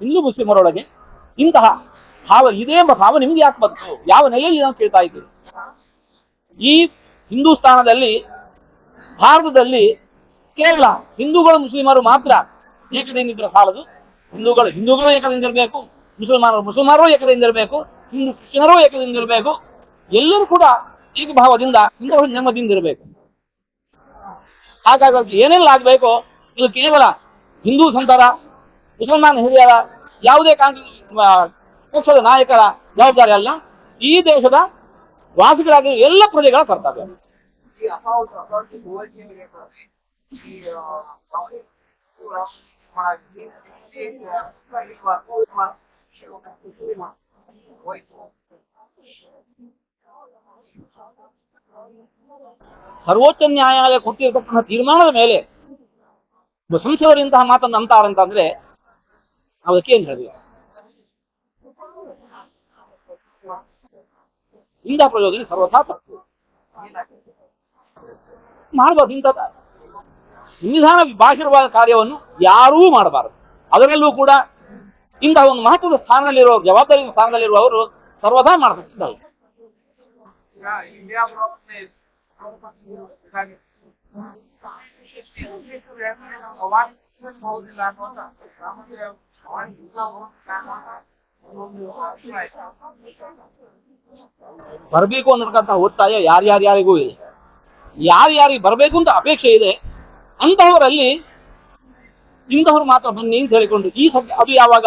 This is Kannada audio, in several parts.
ಹಿಂದೂ ಮುಸ್ಲಿಮರೊಳಗೆ ಇಂತಹ ಭಾವ, ಇದೆ ಎಂಬ ಭಾವ ನಿಮ್ಗೆ ಯಾಕೆ ಬಂತು? ಯಾವ ನೆಲೆಯಲ್ಲಿ ನಾವು ಕೇಳ್ತಾ ಇದ್ದೀವಿ? ಈ ಹಿಂದೂಸ್ತಾನದಲ್ಲಿ ಭಾರತದಲ್ಲಿ ಕೇವಲ ಹಿಂದೂಗಳು ಮುಸ್ಲಿಮರು ಮಾತ್ರ ಏಕತೆಯಿಂದ ಇದ್ರೆ ಸಾಲದು. ಹಿಂದೂಗಳು ಹಿಂದೂಗಳು ಏಕದಿಂದ ಇರಬೇಕು, ಮುಸಲ್ಮಾನರು ಮುಸಲ್ಮಾನರು ಏಕತೆಯಿಂದ ಇರಬೇಕು, ಹಿಂದೂ ಕ್ರಿಶ್ಚಿಯನರು ಏಕದಿಂದಿರಬೇಕು ಎಲ್ಲರೂ ಕೂಡ ಏಕಭಾವದಿಂದ ಹಿಂದೂ ನೆಮ್ಮದಿಯಿಂದ ಇರಬೇಕು. ಹಾಗಾಗಿ ಏನೆಲ್ಲ ಆಗ್ಬೇಕು, ಇದು ಕೇವಲ ಹಿಂದೂ ಸಂತರ ಮುಸಲ್ಮಾನ ಹಿರಿಯರ ಯಾವುದೇ ಕಾಂಗ್ರೆಸ್ ಪಕ್ಷದ ನಾಯಕರ ಜವಾಬ್ದಾರಿ ಅಲ್ಲ ಈ ದೇಶದ ವಾಸಿಗಳಾಗಿರುವ ಎಲ್ಲ ಪ್ರಜೆಗಳ ಕರ್ತವ್ಯ. ಸರ್ವೋಚ್ಚ ನ್ಯಾಯಾಲಯ ಕೊಟ್ಟಿರತಕ್ಕಂತಹ ತೀರ್ಮಾನದ ಮೇಲೆ ಒಬ್ಬ ಸಂಸದರು ಇಂತಹ ಮಾತನ್ನು ಅಂತಾರಂತಂದ್ರೆ ನಾವು ಅದಕ್ಕೆ ಏನ್ ಇಂತಹ ಪ್ರಯೋಜನ ಸರ್ವಥಾ ತಪ್ಪು. ಮಾಡಬಾರ್ದು ಇಂಥ ಸಂವಿಧಾನ ಬಾಹಿರವಾದ ಕಾರ್ಯವನ್ನು ಯಾರೂ ಮಾಡಬಾರದು. ಅದರಲ್ಲೂ ಕೂಡ ಇಂತಹ ಒಂದು ಮಹತ್ವದ ಸ್ಥಾನದಲ್ಲಿರುವ ಜವಾಬ್ದಾರಿ ಸ್ಥಾನದಲ್ಲಿರುವವರು ಸರ್ವಥಾ ಮಾಡಬೇಕಿದ್ದಲ್ಲ ಬರಬೇಕು ಅನ್ನತಕ್ಕಂಥ ಒತ್ತಾಯ ಯಾರ್ಯಾರ್ಯಾರಿಗೂ ಇದೆ ಯಾರ್ಯಾರಿಗೆ ಬರಬೇಕು ಅಂತ ಅಪೇಕ್ಷೆ ಇದೆ, ಅಂತಹವರಲ್ಲಿ ಇಂಥವ್ರು ಮಾತ್ರ ಬನ್ನಿ ಅಂತ ಹೇಳಿಕೊಂಡು ಈ ಸದ್ಯ ಅದು ಯಾವಾಗ?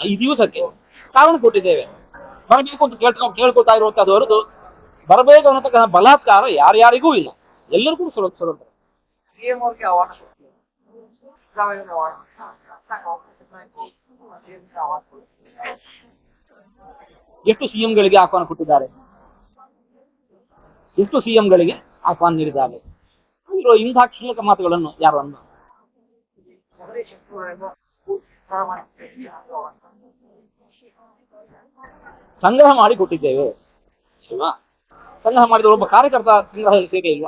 ಈ ದಿವಸಕ್ಕೆ ಕಾರಣ ಕೊಟ್ಟಿದ್ದೇವೆ. ಬರಬೇಕು ಅಂತ ಕೇಳ್ತಾ ಕೇಳ್ಕೊತಾ ಇರುವಂತದ್ದು ಹೊರತು ಬರಬೇಕು ಅನ್ನತಕ್ಕಂಥ ಬಲಾತ್ಕಾರ ಯಾರ್ಯಾರಿಗೂ ಇಲ್ಲ. ಎಲ್ಲರಿಗೂ ಸ್ವಲ್ಪ ಸ್ವಲ್ಪ ಸಿಎಂ ಅವ್ರಿಗೆ ಅವಾರ್ಡ್ ಎಷ್ಟು ಸಿಎಂಗಳಿಗೆ ಆಹ್ವಾನ ಕೊಟ್ಟಿದ್ದಾರೆ? ಎಷ್ಟು ಸಿಎಂಗಳಿಗೆ ಆಹ್ವಾನ ನೀಡಿದ್ದಾರೆ? ಇರೋ ಇಂತಹ ಕ್ಷುಲ್ಲಕ ಮಾತುಗಳನ್ನು ಯಾರು ಸಂಗ್ರಹ ಮಾಡಿ ಕೊಟ್ಟಿದ್ದೇವೆ ಸಂಗ್ರಹ ಮಾಡಿದ ಒಬ್ಬ ಕಾರ್ಯಕರ್ತ ಸಂಗ್ರಹ ಸೇವೆ ಇಲ್ವಾ?